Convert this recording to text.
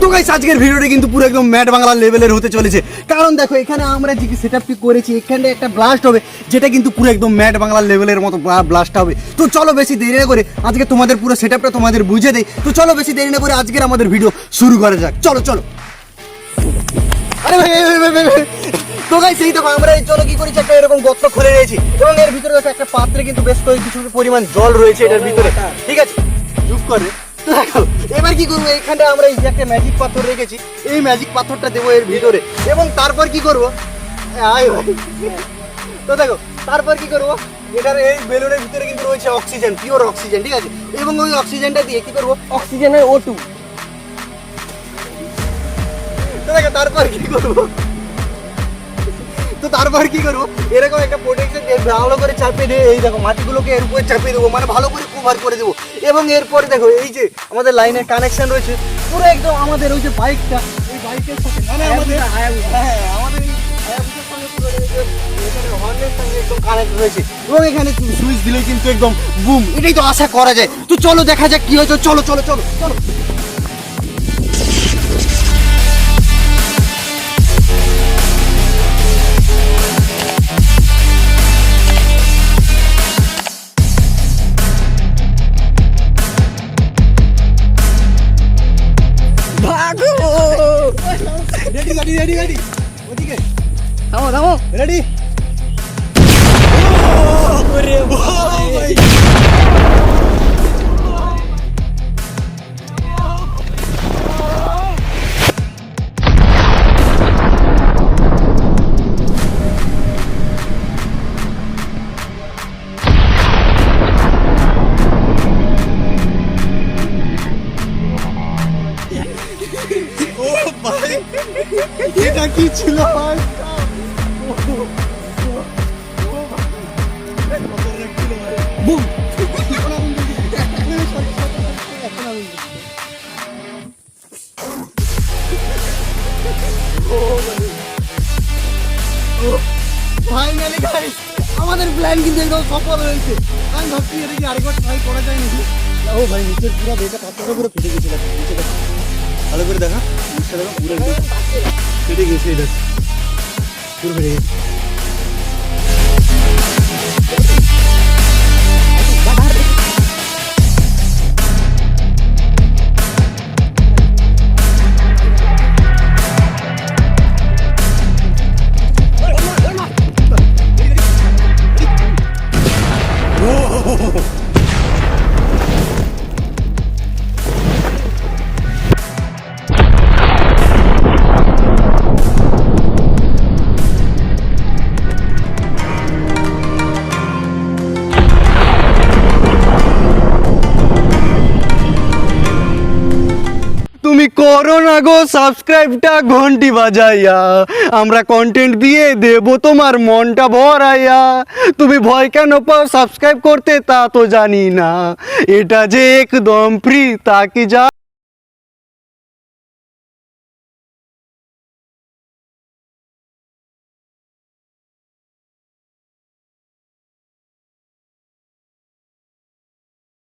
তো গাইস আজকের ভিডিওটা কিন্তু পুরো একদম ম্যাট বাংলা লেভেলের হতে চলেছে। কারণ দেখো, এখানে আমরা যে সেট সেটআপটি করেছি, এখানে একটা ব্লাস্ট হবে, যেটা কিন্তু পুরো একদম ম্যাট বাংলা লেভেলের মতো ব্লাস্ট হবে। তো চলো বেশি দেরি না করে আজকে তোমাদের পুরো সেটআপটা তোমাদের বুঝে দেই। তো চলো বেশি দেরি না করে আজকের আমাদের ভিডিও শুরু করা যাক। চলো চলো। আরে ভাই। তো গাইস এই দেখো আমরা এই চলো কি করেছি? একটা এরকম গর্ত খুলে রয়েছি এবং এর ভিতরে দেখো একটা পাত্রে কিন্তু বেশ কয়েক কিছু পরিমাণ জল রয়েছে এটার ভিতরে। ঠিক আছে? চুপ করে। তো দেখো এবার কি করব? এখানটা আমরা এই যে একটা ম্যাজিক পাথর রেখেছি। এই ম্যাজিক পাথরটা দেবো এর ভিতরে। এবং তারপর কি করব? আয় তো দেখো তারপর কি করব? এটার এই বেলুনের ভিতরে কিন্তু রয়েছে অক্সিজেন পিওর অক্সিজেন ঠিক আছে? এবং ওই অক্সিজেনটা দিয়ে কি করব? অক্সিজেনের ও টু তো দেখো তারপর কি করব? তো তারপর কি করব? এরকম একটা প্রোটেকশন দিয়ে ভালো করে চাপিয়ে দিয়ে এই দেখো মাটিগুলোকে এর উপরে চাপিয়ে দেবো মানে ভালো করে কভার করে দেবো। এবং এরপরে দেখো এই যে আমাদের লাইনের কানেকশন রয়েছে পুরো একদম আমাদের ওই যে বাইকটা এই বাইকের সাথে মানে আমাদের হ্যাঁ আমাদের এই হায়াবুসার সঙ্গে পুরো এই যে এখানে হর্নের সঙ্গে একদম কানেক্ট রয়েছে। এবং এখানে সুইচ দিলেই কিন্তু একদম বুম এটাই তো আশা করা যায়। তো চলো দেখা যাক কি হয়েছে চলো চলো চলো চলো। রেডি রেডি রেডি রেডি ওদিকে থামো থামো রেডি এটা কি ছিল? ভাই বুম। ফাইনালি গাইস আমাদের প্ল্যান কিন্তু একদম সফল হয়েছে। আমি ভাবছি এটা কি আরেকবার ট্রাই করা যায় নাকি? ও ভাই নিচের পুরো বেটা পাথরটা পুরো ফেটে গেছে দেখো নিচে দেখো ভালো করে দেখা। নিচে দেখো পুরো একদম ফেটে গেছে এটা পুরো ফেটে গেছে তুমি করো না গো সাবস্ক্রাইবটা, ঘন্টি বাজাইয়া। আমরা কন্টেন্ট দিয়ে দেব তোমার মনটা ভরাইয়া। তুমি ভয় কেন পাও সাবস্ক্রাইব করতে তা তো জানি না। এটা যে একদম ফ্রি তা কি যা